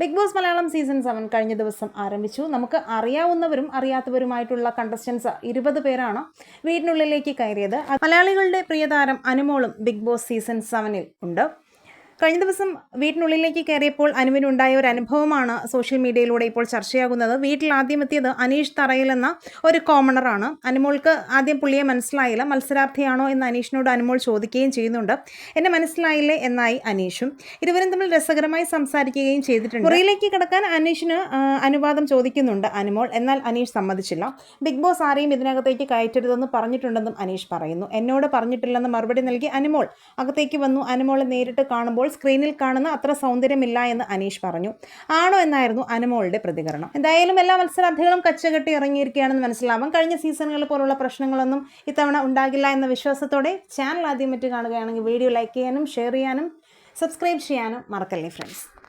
Big Boss Malayalam season seven കഴിഞ്ഞ ദിവസം ആരംഭിച്ചു. നമുക്ക് അറിയാവുന്നവരും അറിയാത്തവരുമായിട്ടുള്ള കണ്ടസ്റ്റൻസ് ഇരുപത് പേരാണ് വീടിനുള്ളിലേക്ക് കയറിയത്. മലയാളികളുടെ പ്രിയതാരം അനുമോളും ബിഗ് ബോസ് സീസൺ സെവനിൽ ഉണ്ട്. കഴിഞ്ഞ ദിവസം വീട്ടിനുള്ളിലേക്ക് കയറിയപ്പോൾ അനുവിനുണ്ടായ ഒരു അനുഭവമാണ് സോഷ്യൽ മീഡിയയിലൂടെ ഇപ്പോൾ ചർച്ചയാകുന്നത്. വീട്ടിൽ ആദ്യം എത്തിയത് അനീഷ് തറയിൽ എന്ന ഒരു കോമണറാണ് അനുമോൾക്ക് ആദ്യം പുള്ളിയെ മനസ്സിലായില്ല. മത്സരാർത്ഥിയാണോ എന്ന് അനീഷിനോട് അനുമോൾ ചോദിക്കുകയും ചെയ്യുന്നുണ്ട്. എന്നെ മനസ്സിലായില്ലേ? എന്നായി അനീഷും. ഇരുവരും തമ്മിൽ രസകരമായി സംസാരിക്കുകയും ചെയ്തിട്ടുണ്ട്. മുറിയിലേക്ക് കിടക്കാൻ അനീഷിന് അനുവാദം ചോദിക്കുന്നുണ്ട് അനുമോൾ. എന്നാൽ അനീഷ് സമ്മതിച്ചില്ല. ബിഗ് ബോസ് ആരെയും ഇതിനകത്തേക്ക് കയറ്റരുതെന്ന് പറഞ്ഞിട്ടുണ്ടെന്നും അനീഷ് പറയുന്നു. എന്നോട് പറഞ്ഞിട്ടില്ലെന്ന് മറുപടി നൽകി അനുമോൾ. അകത്തേക്ക് വന്നു. അനുമോളെ നേരിട്ട് കാണുമ്പോൾ സ്ക്രീനിൽ കാണുന്ന അത്ര സൗന്ദര്യമില്ല എന്ന് അനീഷ് പറഞ്ഞു. ആണോ എന്നായിരുന്നു അനുമോളുടെ പ്രതികരണം. എന്തായാലും എല്ലാ മത്സരാർത്ഥികളും കച്ചകെട്ടി ഇറങ്ങിയിരിക്കുകയാണെന്ന് മനസ്സിലാവാം. കഴിഞ്ഞ സീസണുകൾ പോലുള്ള പ്രശ്നങ്ങളൊന്നും ഇത്തവണ ഉണ്ടാകില്ല എന്ന വിശ്വാസത്തോടെ ചാനൽ ആദ്യം മറ്റ് കാണുകയാണെങ്കിൽ വീഡിയോ ലൈക്ക് ചെയ്യാനും ഷെയർ ചെയ്യാനും സബ്സ്ക്രൈബ് ചെയ്യാനും മറക്കല്ലേ ഫ്രണ്ട്സ്